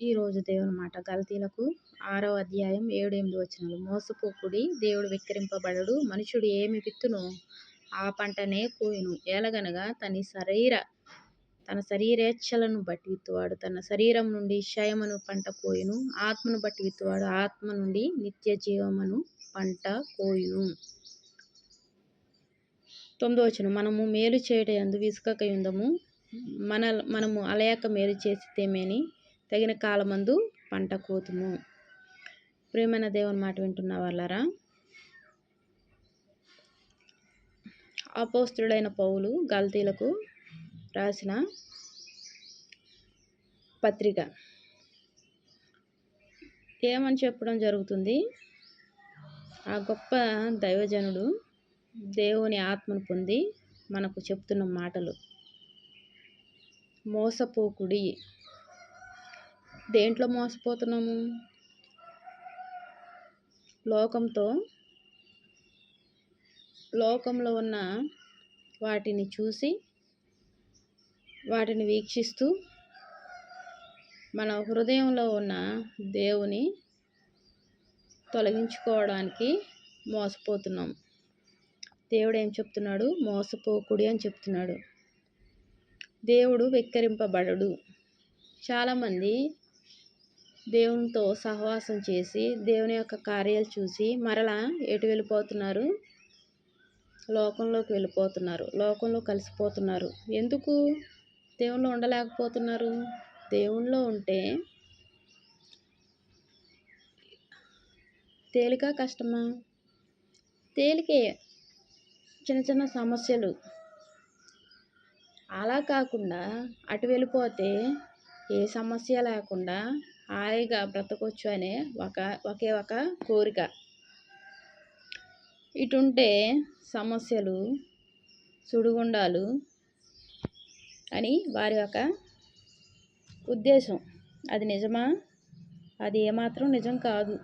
ఈ రోజు దేవుని మాట గలతీలకు ఆరో అధ్యాయం ఏడు ఎనిమిది వచ్చినాలు మోసపోకుడి దేవుడు విక్రింపబడడు మనుషుడు ఏమి విత్తును? ఆ పంటనే కోయును. ఎలాగనగా తన శరీర తన శరీరేచ్ఛలను బట్టి విత్తువాడు. తన శరీరం నుండి క్షయమును పంట కోయును ఆత్మను బట్టి విత్తువాడు. ఆత్మ నుండి నిత్య జీవమును పంట కోయును. తొమ్మిదో వచ్చిన మనము మేలు చేయట ఎందు విసుకకయుందము మన మనము అలయక మేలు చేసితేమేని తగిన కాలమందు పంట కోతుము. ప్రేమైన దేవుని మాట వింటున్న వాళ్ళరా? అపోస్తుడైన పౌలు గల్తీలకు రాసిన పత్రిక. ఏమని చెప్పడం జరుగుతుంది? ఆ గొప్ప దైవజనుడు దేవుని ఆత్మను పొంది మనకు చెప్తున్న మాటలు. మోసపోకుడి దేంట్లో మోసపోతున్నాము? లోకంతో లోకంలో ఉన్న వాటిని చూసి వాటిని వీక్షిస్తూ మన హృదయంలో ఉన్న దేవుని తొలగించుకోవడానికి మోసపోతున్నాం. దేవుడు ఏం చెప్తున్నాడు? మోసపోకుడి అని చెప్తున్నాడు. దేవుడు వెక్కరింపబడడు. చాలామంది దేవునితో సహవాసం చేసి దేవుని యొక్క కార్యాలు చూసి మరలా ఎటు వెళ్ళిపోతున్నారు? లోకంలోకి వెళ్ళిపోతున్నారు. లోకంలో కలిసిపోతున్నారు. ఎందుకు దేవుణ్ణి ఉండలేకపోతున్నారు? దేవుణ్ణిలో ఉంటే తేలిక కష్టమా? తేలికే చిన్న చిన్న సమస్యలు. అలా కాకుండా అటు వెళ్ళిపోతే ఏ సమస్య లేకుండా హాయిగా బ్రతకొచ్చు అనే ఒక ఒకే ఒక కోరిక. ఇటుంటే సమస్యలు సుడిగుండాలు అని వారి యొక్క ఉద్దేశం. అది నిజమా? అది ఏమాత్రం నిజం కాదు.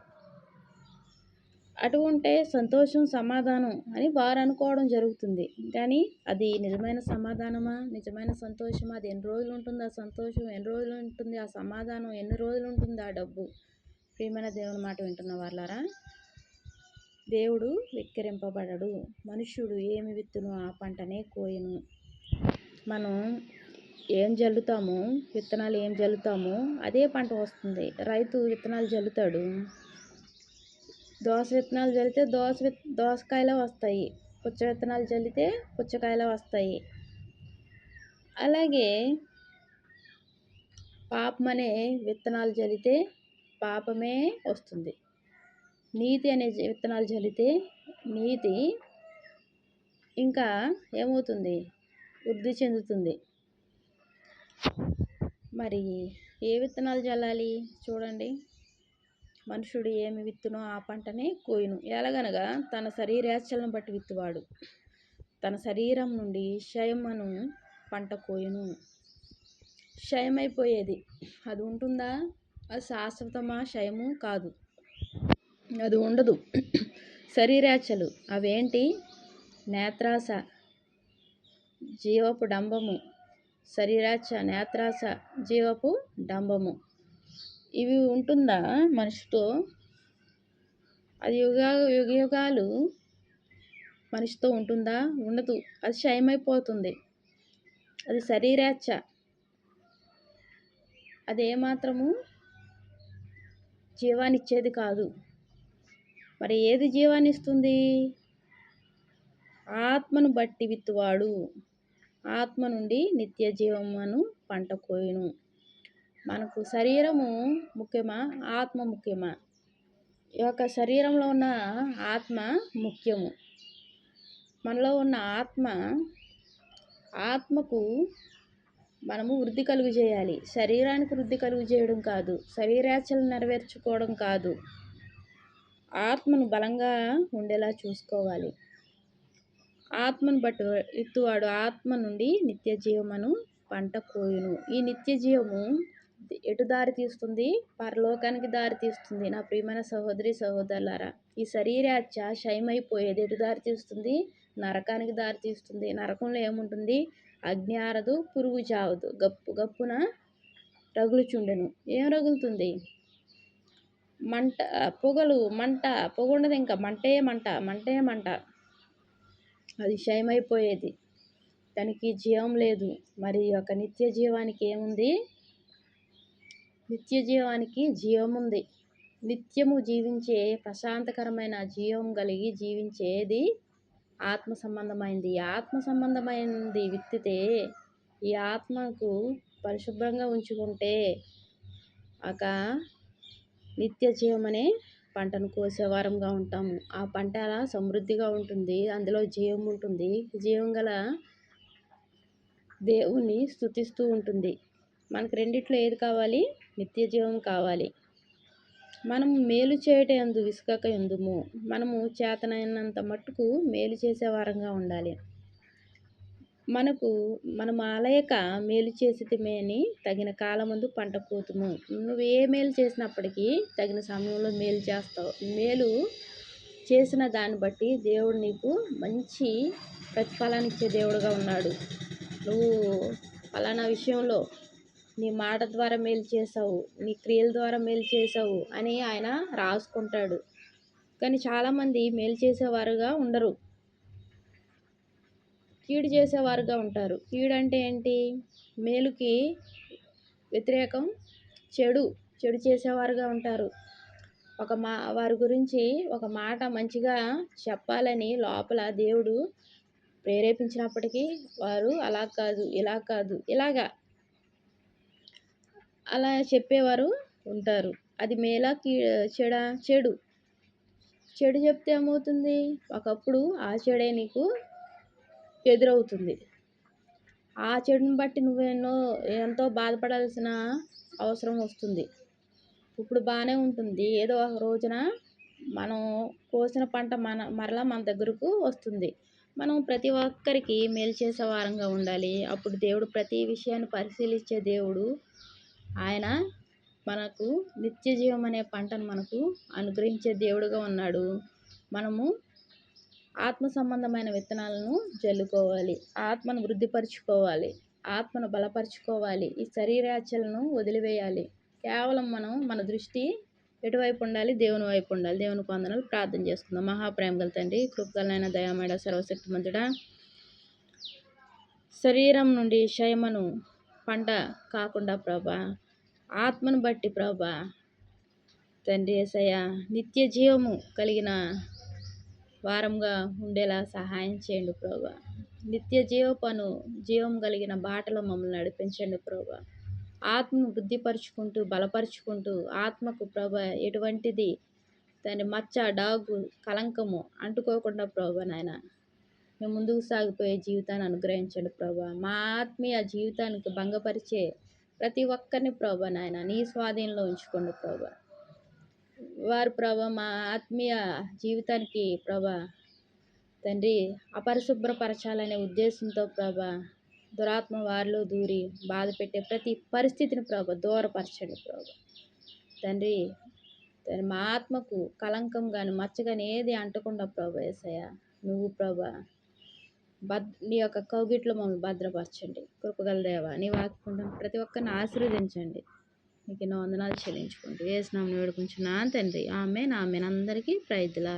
అటు ఉంటే సంతోషం సమాధానం అని వారు అనుకోవడం జరుగుతుంది. కానీ అది నిజమైన సమాధానమా? నిజమైన సంతోషమా? అది ఎన్ని రోజులు ఉంటుంది ఆ సంతోషం? ఎన్ని రోజులు ఉంటుంది ఆ సమాధానం? ఎన్ని రోజులు ఉంటుంది ఆ డబ్బు? ప్రియమైన దేవుని మాట వింటున్న వాళ్ళారా దేవుడు విక్కిరింపబడడు. మనుష్యుడు ఏమి విత్తును? ఆ పంటనే కోయను. మనం ఏం జల్లుతామో విత్తనాలు ఏం జల్లుతామో అదే పంట వస్తుంది. రైతు విత్తనాలు జల్లుతాడు. దోస విత్తనాలు చల్లితే దోస విత్ దోసకాయలే వస్తాయి. పుచ్చ విత్తనాలు చల్లితే పుచ్చకాయలే వస్తాయి. అలాగే పాపం అనే విత్తనాలు చల్లితే పాపమే వస్తుంది. నీతి అనే విత్తనాలు చల్లితే నీతి ఇంకా ఏమవుతుంది? వృద్ధి చెందుతుంది. మరి ఏ విత్తనాలు చల్లాలి చూడండి. మనుషుడు ఏమి విత్తునో ఆ పంటనే కోయును. ఎలాగనగా తన శరీరేచ్ఛలను బట్టి విత్తువాడు. తన శరీరం నుండి క్షయమను పంట కోయును. క్షయమైపోయేది. అది ఉంటుందా? అది శాశ్వతమా? క్షయము కాదు. అది ఉండదు. శరీరాచలు అవేంటి? నేత్రాస జీవపు డంబము. శరీరాచ నేత్రాస జీవపు డంబము. ఇవి ఉంటుందా మనిషితో? అది యుగా యుగ యుగాలు మనిషితో ఉంటుందా? ఉండదు. అది క్షయమైపోతుంది. అది శరీరేచ్ఛ. అది ఏమాత్రము జీవాన్నిచ్చేది కాదు. మరి ఏది జీవాన్ని ఇస్తుంది ఆత్మను బట్టి విత్తువాడు. ఆత్మ నుండి నిత్య జీవమును పంట కోయును. మనకు శరీరము ముఖ్యమా? ఆత్మ ముఖ్యమా? ఈ యొక్క శరీరంలో ఉన్న ఆత్మ ముఖ్యము. మనలో ఉన్న ఆత్మ ఆత్మకు మనము వృద్ధి కలుగు చేయాలి. శరీరానికి వృద్ధి కలుగు చేయడం కాదు. శరీరాచలు నెరవేర్చుకోవడం కాదు. ఆత్మను బలంగా ఉండేలా చూసుకోవాలి. ఆత్మను బట్టి ఎత్తువాడు ఆత్మ నుండి నిత్య జీవమును పంట కోయును. ఈ నిత్య జీవము ఎటు దారి తీస్తుంది? పరలోకానికి దారి తీస్తుంది. నా ప్రియమైన సహోదరి సహోదరులారా ఈ శరీరాచ్చ క్షయమైపోయేది ఎటు దారి తీస్తుంది? నరకానికి దారి తీస్తుంది. నరకంలో ఏముంటుంది? అగ్ని ఆరదు పురుగు చావదు గప్పు గప్పున రగులుచుండెను. ఏం రగులుతుంది? మంట పొగలు మంట పొగ ఉండదు ఇంకా. మంటే మంట మంటే మంట. అది క్షయమైపోయేది దానికి జీవం లేదు. మరి యొక్క నిత్య జీవానికి ఏముంది? నిత్య జీవానికి జీవం ఉంది నిత్యము జీవించే ప్రశాంతకరమైన జీవం కలిగి జీవించేది ఆత్మ సంబంధమైంది ఆత్మ సంబంధమైనది విత్తితే ఈ ఆత్మకు పరిశుభ్రంగా ఉంచుకుంటే ఒక నిత్య జీవం అనే పంటను కోసే వారంగా ఉంటాము ఆ పంట అలా సమృద్ధిగా ఉంటుంది. అందులో జీవం ఉంటుంది. జీవం గల దేవుణ్ణి స్థుతిస్తూ ఉంటుంది. మనకు రెండిట్లో ఏది కావాలి? నిత్య జీవం కావాలి. మనము మేలు చేయటం ఎందు విసుగక ఎందుము మనము చేతనైనంత మట్టుకు మేలు చేసేవారంగా ఉండాలి. మనకు మనం ఆలయక మేలు చేసితమే అని తగిన కాలమందు పంట కోతుము నువ్వు ఏ మేలు చేసినప్పటికీ తగిన సమయంలో మేలు చేస్తావు. మేలు చేసిన దాన్ని బట్టి దేవుడు నీకు మంచి ప్రతిఫలాన్ని ఇచ్చే దేవుడుగా ఉన్నాడు. నువ్వు ఫలానా విషయంలో నీ మాట ద్వారా మేలు చేసావు నీ క్రియల ద్వారా మేలు చేసావు అని ఆయన రాసుకుంటాడు. కానీ చాలామంది మేలు చేసేవారుగా ఉండరు. కీడు చేసేవారుగా ఉంటారు. కీడు అంటే ఏంటి? మేలుకి వ్యతిరేకం చెడు చెడు చేసేవారుగా ఉంటారు. ఒక మా వారి గురించి ఒక మాట మంచిగా చెప్పాలని లోపల దేవుడు ప్రేరేపించినప్పటికీ వారు అలా కాదు ఇలా కాదు ఇలాగా అలా చెప్పేవారు ఉంటారు. అది మేలా కీ చెడ చెడు. చెడు చెప్తే ఏమవుతుంది? ఒకప్పుడు ఆ చెడే నీకు ఎదురవుతుంది. ఆ చెడుని బట్టి నువ్వెన్నో ఎంతో బాధపడాల్సిన అవసరం వస్తుంది. ఇప్పుడు బాగానే ఉంటుంది. ఏదో ఒక రోజున మనం కోసిన పంట మన మరలా మన దగ్గరకు వస్తుంది. మనం ప్రతి ఒక్కరికి మేలు చేసే వారంగా ఉండాలి. అప్పుడు దేవుడు ప్రతి విషయాన్ని పరిశీలించే దేవుడు ఆయన మనకు నిత్య జీవం అనే పంటను మనకు అనుగ్రహించే దేవుడుగా ఉన్నాడు. మనము ఆత్మ సంబంధమైన విత్తనాలను జల్లుకోవాలి. ఆత్మను వృద్ధిపరచుకోవాలి. ఆత్మను బలపరుచుకోవాలి. ఈ శరీరాచలను వదిలివేయాలి. కేవలం మనం మన దృష్టి ఎటువైపు ఉండాలి? దేవుని వైపు ఉండాలి. దేవుని పొందనాలు ప్రార్థన చేసుకుందాం. మహాప్రేమ గల తండ్రి కృపగలైన దయామేడ సర్వశక్తి మంతుడా శరీరం నుండి క్షయమను పంట కాకుండా ప్రభా ఆత్మను బట్టి ప్రభా తండ్రి ఏసయ్య నిత్య జీవము కలిగిన వారంగా ఉండేలా సహాయం చేయండి ప్రభా. నిత్య జీవపను జీవం కలిగిన బాటలో మమ్మల్ని నడిపించండి ప్రభా. ఆత్మను బుద్ధిపరుచుకుంటూ బలపరుచుకుంటూ ఆత్మకు ప్రభ ఎటువంటిది? దాని మచ్చ డాగు కలంకము అంటుకోకుండా ప్రభా నాయన. మేము ముందుకు సాగిపోయే జీవితాన్ని అనుగ్రహించండి ప్రభా. మా ఆత్మీయ జీవితానికి భంగపరిచే ప్రతి ఒక్కరిని ప్రభా నాయన నీ స్వాధీనంలో ఉంచుకోండి ప్రభా. వారు ప్రభా మా ఆత్మీయ జీవితానికి ప్రభా తండ్రి అపరిశుభ్రపరచాలనే ఉద్దేశంతో ప్రభా దురాత్మ వారిలో దూరి బాధ పెట్టే ప్రతి పరిస్థితిని ప్రభా దూరపరచండి ప్రభా. తండ్రి తండ్రి మా ఆత్మకు కలంకం కానీ మచ్చ కానీ ఏది అంటకుండా ప్రభా ఏసయ్య నువ్వు ప్రభా భద్ నీ యొక్క కౌగిట్లో మమ్మల్ని భద్రపరచండి. కృపగల దేవ నీ వాక్కుండా ప్రతి ఒక్కరిని ఆశీర్వదించండి. నీకు ఎన్నో వందనాలు చెల్లించుకుంటూ వేసినాం వేడుకుంటున్నాను తండ్రి. ఆమె నా అందరికీ ప్రైజ్లా